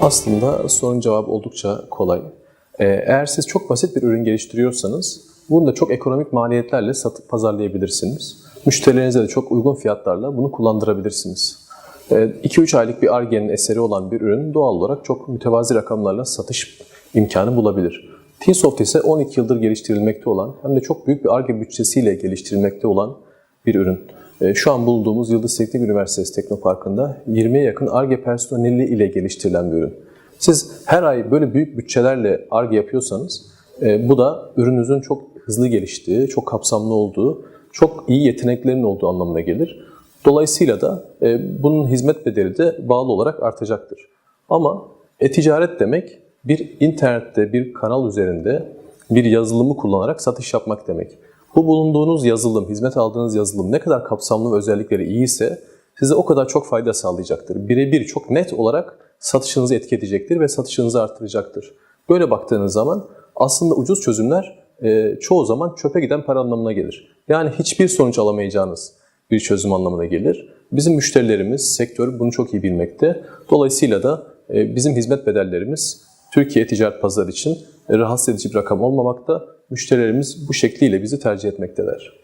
Aslında sorunun cevabı oldukça kolay. Ee, Eğer siz çok basit bir ürün geliştiriyorsanız bunu da çok ekonomik maliyetlerle satıp pazarlayabilirsiniz. Müşterilerinize de çok uygun fiyatlarla bunu kullandırabilirsiniz. 2-3 aylık bir ARGE'nin eseri olan bir ürün doğal olarak çok mütevazi rakamlarla satış imkanı bulabilir. Tsoft ise 12 yıldır geliştirilmekte olan hem de çok büyük bir ARGE bütçesiyle geliştirilmekte olan bir ürün. Ee, Şu an bulunduğumuz Yıldız Teknik Üniversitesi Teknoparkı'nda 20'ye yakın ARGE personeli ile geliştirilen bir ürün. Siz her ay böyle büyük bütçelerle ARGE yapıyorsanız e, bu da ürününüzün çok hızlı geliştiği, çok kapsamlı olduğu, çok iyi yeteneklerin olduğu anlamına gelir. Dolayısıyla da e, bunun hizmet bedeli de bağlı olarak artacaktır. Ama e-ticaret demek bir internette, bir kanal üzerinde bir yazılımı kullanarak satış yapmak demek. Bu bulunduğunuz yazılım, hizmet aldığınız yazılım ne kadar kapsamlı ve özellikleri iyi ise size o kadar çok fayda sağlayacaktır. Birebir çok net olarak satışınızı etki edecektir ve satışınızı artıracaktır. Böyle baktığınız zaman aslında ucuz çözümler e, çoğu zaman çöpe giden para anlamına gelir. Yani hiçbir sonuç alamayacağınız bir çözüm anlamına gelir. Bizim müşterilerimiz, sektör bunu çok iyi bilmekte. Dolayısıyla da e, bizim hizmet bedellerimiz Türkiye ticaret pazarı için rahatsız edici bir rakam olmamakta. Müşterilerimiz bu şekliyle bizi tercih etmekteler.